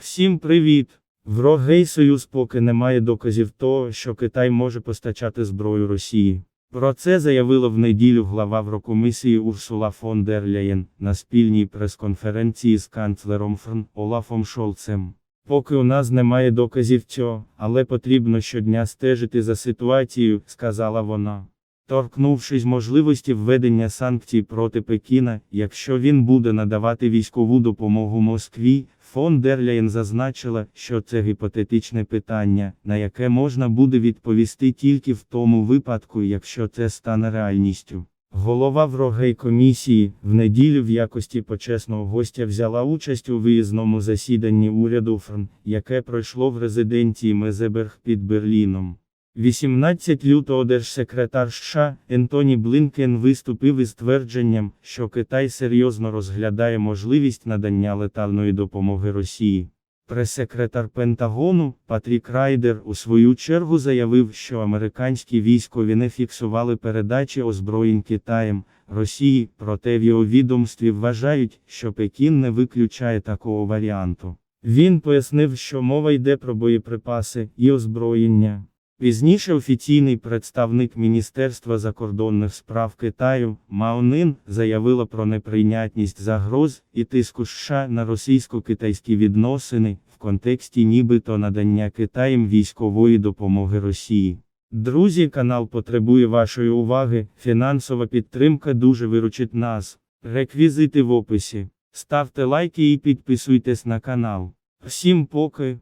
Всім привіт! В Рогей Союз поки немає доказів того, що Китай може постачати зброю Росії. Про це заявила в неділю глава Еврокомісії Урсула фон дер Ляєн на спільній прес-конференції з канцлером ФРН Олафом Шолцем. Поки у нас немає доказів цього, але потрібно щодня стежити за ситуацією, сказала вона. Торкнувшись можливості введення санкцій проти Пекіна, якщо він буде надавати військову допомогу Москві, фон дер Ляєн зазначила, що це гіпотетичне питання, на яке можна буде відповісти тільки в тому випадку, якщо це стане реальністю. Голова Врогей комісії в неділю в якості почесного гостя взяла участь у виїзному засіданні уряду ФРН, яке пройшло в резиденції Мезеберг під Берліном. 18 лютого держсекретар США Ентоні Блинкен виступив із твердженням, що Китай серйозно розглядає можливість надання летальної допомоги Росії. Прес-секретар Пентагону Патрік Райдер у свою чергу заявив, що американські військові не фіксували передачі озброєнь Китаєм Росії, проте в його відомстві вважають, що Пекін не виключає такого варіанту. Він пояснив, що мова йде про боєприпаси і озброєння. Пізніше офіційний представник Міністерства закордонних справ Китаю Мао Нин заявила про неприйнятність загроз і тиску США на російсько-китайські відносини в контексті нібито надання Китаєм військової допомоги Росії. Друзі, канал потребує вашої уваги. Фінансова підтримка дуже виручить нас. Реквізити в описі. Ставте лайки і підписуйтесь на канал. Всім поки.